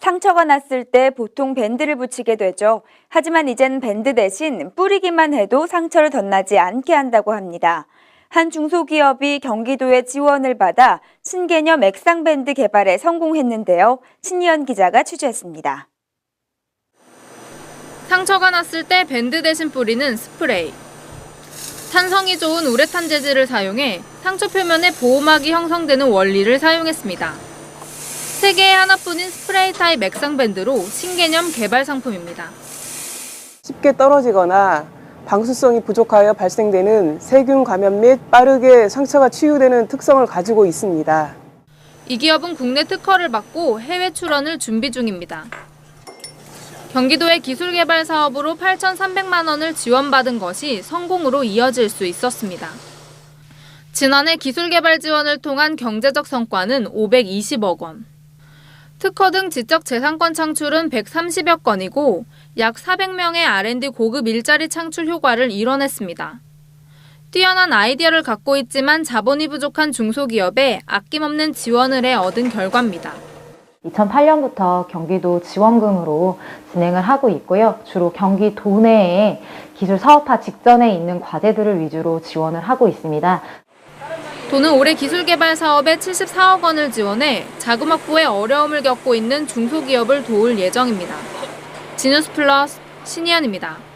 상처가 났을 때 보통 밴드를 붙이게 되죠. 하지만 이젠 밴드 대신 뿌리기만 해도 상처를 덧나지 않게 한다고 합니다. 한 중소기업이 경기도의 지원을 받아 신개념 액상밴드 개발에 성공했는데요. 신희연 기자가 취재했습니다. 상처가 났을 때 밴드 대신 뿌리는 스프레이. 탄성이 좋은 우레탄 재질을 사용해 상처 표면에 보호막이 형성되는 원리를 사용했습니다. 세계에 하나뿐인 스프레이 타입 액상 밴드로 신개념 개발 상품입니다. 쉽게 떨어지거나 방수성이 부족하여 발생되는 세균 감염 및 빠르게 상처가 치유되는 특성을 가지고 있습니다. 이 기업은 국내 특허를 받고 해외 출원을 준비 중입니다. 경기도의 기술 개발 사업으로 8,300만 원을 지원받은 것이 성공으로 이어질 수 있었습니다. 지난해 기술 개발 지원을 통한 경제적 성과는 520억 원. 특허 등 지적 재산권 창출은 130여 건이고 약 400명의 R&D 고급 일자리 창출 효과를 이뤄냈습니다. 뛰어난 아이디어를 갖고 있지만 자본이 부족한 중소기업에 아낌없는 지원을 해 얻은 결과입니다. 2008년부터 경기도 지원금으로 진행을 하고 있고요. 주로 경기 도 내에 기술 사업화 직전에 있는 과제들을 위주로 지원을 하고 있습니다. 도는 올해 기술 개발 사업에 74억 원을 지원해 자금 확보에 어려움을 겪고 있는 중소기업을 도울 예정입니다. 지뉴스 플러스 신희연입니다.